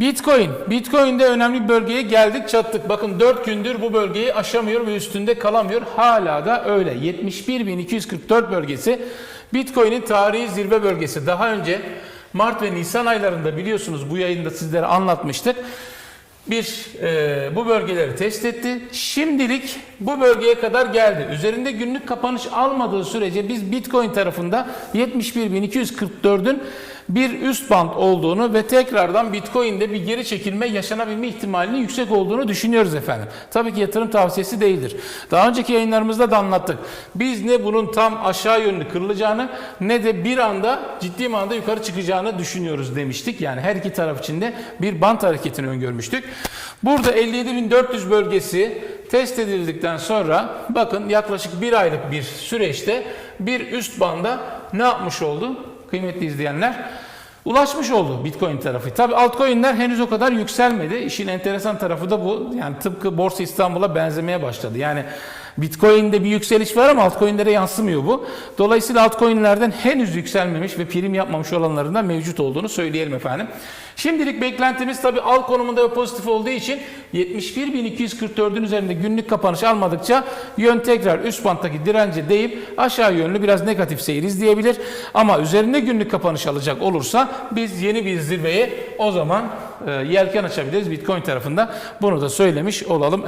Bitcoin. Bitcoin'de önemli bir bölgeye geldik çattık. Bakın 4 gündür bu bölgeyi aşamıyor ve üstünde kalamıyor. Hala da öyle. 71.244 bölgesi Bitcoin'in tarihi zirve bölgesi. Daha önce Mart ve Nisan aylarında biliyorsunuz bu yayında sizlere anlatmıştık. Bir e, bu bölgeleri test etti. Şimdilik bu bölgeye kadar geldi. Üzerinde günlük kapanış almadığı sürece biz Bitcoin tarafında 71.244'ün bir üst band olduğunu ve tekrardan Bitcoin'de bir geri çekilme yaşanabilme ihtimalinin yüksek olduğunu düşünüyoruz efendim. Tabii ki yatırım tavsiyesi değildir. Daha önceki yayınlarımızda da anlattık. Biz ne bunun tam aşağı yönlü kırılacağını ne de bir anda ciddi manada yukarı çıkacağını düşünüyoruz demiştik. Yani her iki taraf için de bir bant hareketini öngörmüştük. Burada 57.400 bölgesi test edildikten sonra bakın yaklaşık bir aylık bir süreçte bir üst banda ne yapmış oldu kıymetli izleyenler? Ulaşmış oldu Bitcoin tarafı. Tabi altcoin'ler henüz o kadar yükselmedi. İşin enteresan tarafı da bu. Yani tıpkı Borsa İstanbul'a benzemeye başladı. Yani Bitcoin'de bir yükseliş var ama altcoin'lere yansımıyor bu. Dolayısıyla altcoin'lerden henüz yükselmemiş ve prim yapmamış olanların da mevcut olduğunu söyleyelim efendim. Şimdilik beklentimiz tabi al konumunda ve pozitif olduğu için 71.244'ün üzerinde günlük kapanış almadıkça yön tekrar üst banttaki dirence deyip aşağı yönlü biraz negatif seyir izleyebilir. Ama üzerinde günlük kapanış alacak olursa biz yeni bir zirveye o zaman e, yelken açabiliriz Bitcoin tarafında. Bunu da söylemiş olalım.